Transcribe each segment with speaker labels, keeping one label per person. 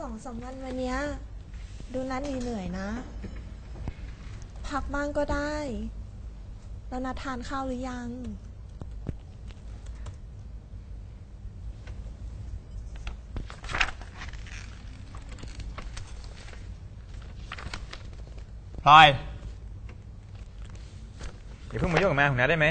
Speaker 1: สองสามวันวันนี้ดูนัดเหนื่อยๆนะ พักบ้างก็ได้ แล้วนัดทานข้าวหรือยัง
Speaker 2: พลอยอย่าเพิ่งมายุ่งกับแม่ของน้าได้ไหม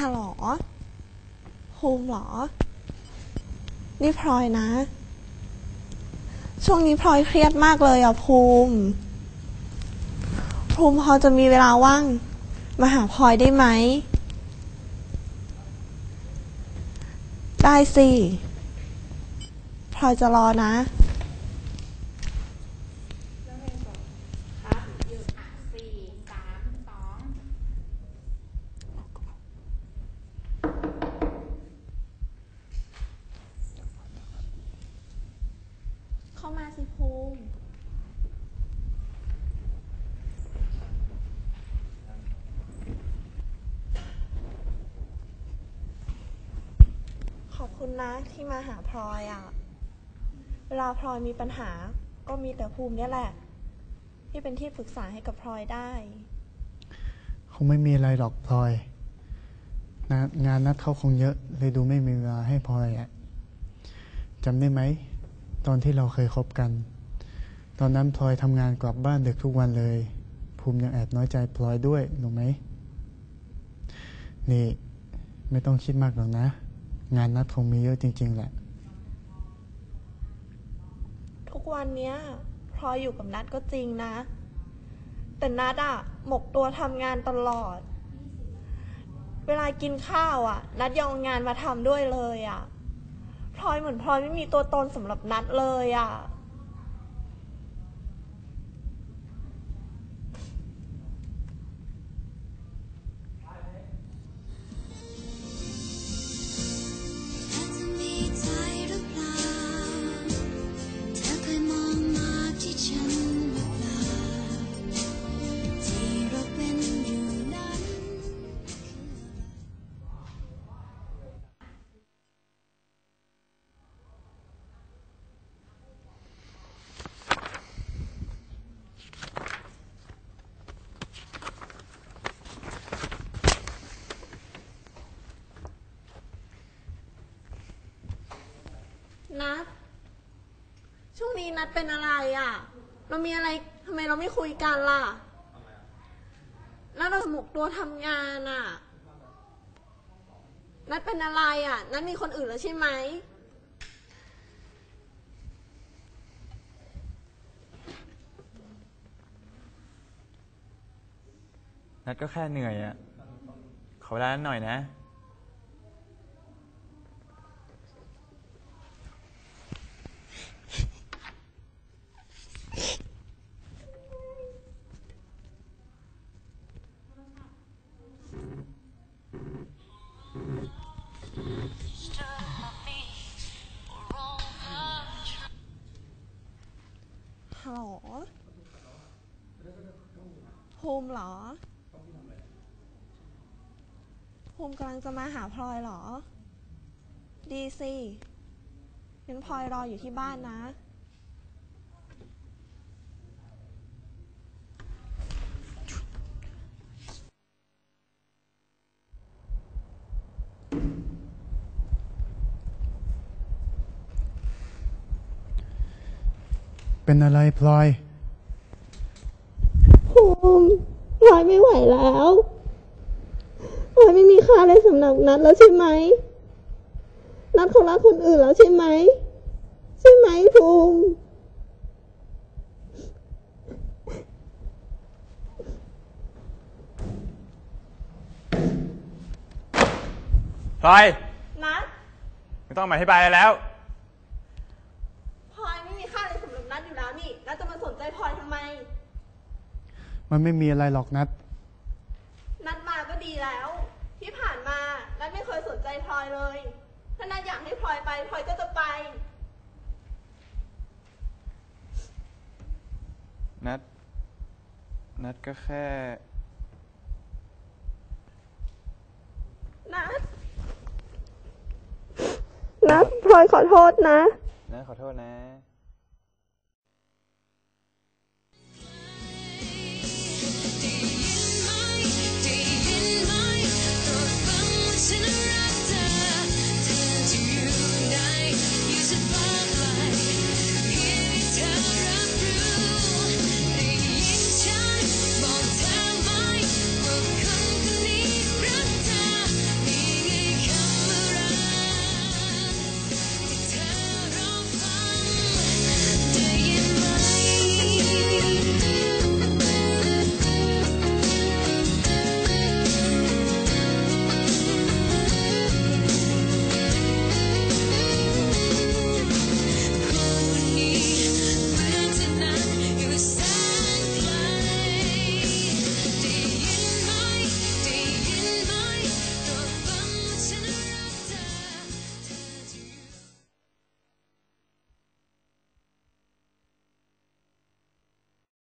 Speaker 1: ฮัลโหลภูมิเหรอ นี่พลอยนะ ช่วงนี้พลอยเครียดมากเลยอะภูมิ ภูมิพอจะมีเวลาว่าง มาหาพลอยได้ไหม ได้สิ พลอยจะรอนะ
Speaker 3: ครับหยุดอะสี่สามสอง
Speaker 1: เข้า มาสิภูมิขอบคุณนะที่มาหาพลอยอะ่ะ เวลาพลอยมีปัญหาก็มีแต่ภูมิเนี่ยแหละ ที่เป็นที่ปรึกษาให้กับพลอยได้
Speaker 4: คงไม่มีอะไรหรอกพลอยนะงานนัดเขาคงเยอะเลยดูไม่มีเวลาให้พลอยอะจำได้ไหม ตอนที่เราเคยคบกัน ตอนนั้นพลอยทำงานกลับบ้านดึกทุกวันเลย ภูมิยังแอบน้อยใจพลอยด้วยรู้ไหม นี่ไม่ต้องคิดมากหรอกนะ งานนัดคงมีเยอะจริง ๆ แหละ
Speaker 1: ทุกวันเนี้ยพลอยอยู่กับนัดก็จริงนะ แต่นัดอะหมกตัวทำงานตลอด เวลากินข้าวอะนัดยังเอางานมาทำด้วยเลยอะ พลอยเหมือนพลอยไม่มีตัวตนสำหรับนัดเลยอะ
Speaker 5: เนั
Speaker 1: ดช่วงนี้นัดเป็นอะไรอะเรามีอะไรทำไมเราไม่คุยกันล่ะนัดเราหมกตัวทำงานอะนัดเป็นอะไรอะนัดมีคนอื่นแล้วใช่ไหม
Speaker 2: นัดก็แค่เหนื่อยอะขอเวลาหน่อยนะ
Speaker 1: ภูมิเหรอ ภูมิกำลังจะมาหาพลอยเหรอ ดีสิงั้นพลอยรออยู่ที่บ้านนะ
Speaker 4: เป็นอะไรพลอย
Speaker 1: ภูมิพลอยไม่ไหวแล้วพ ลอยไม่มีค่าเลยสำหรับ นัดแล้วใช่ไหม นัดเขารักคนอื่นแล้วใช่ไหม ใช่ไหมภูมิ
Speaker 2: พลอย
Speaker 1: นัด
Speaker 2: ไม่ต้องมาอธิบายอะไรแล้ว
Speaker 1: พลอยไม่มีค่าเลยสำหรับนัดอยู่แล้วนี่ นัดจะมาสนใจพลอยทำไม
Speaker 4: มันไม่มีอะไรหรอกนัด
Speaker 1: นัดมาก็ดีแล้ว พลอยเลย ถ้านัดอยากให้พลอยไปพลอยก็จะไป
Speaker 2: นัด นัดก็แค่
Speaker 1: นัด นัดพลอยขอโทษนะ
Speaker 2: นัดขอโทษนะ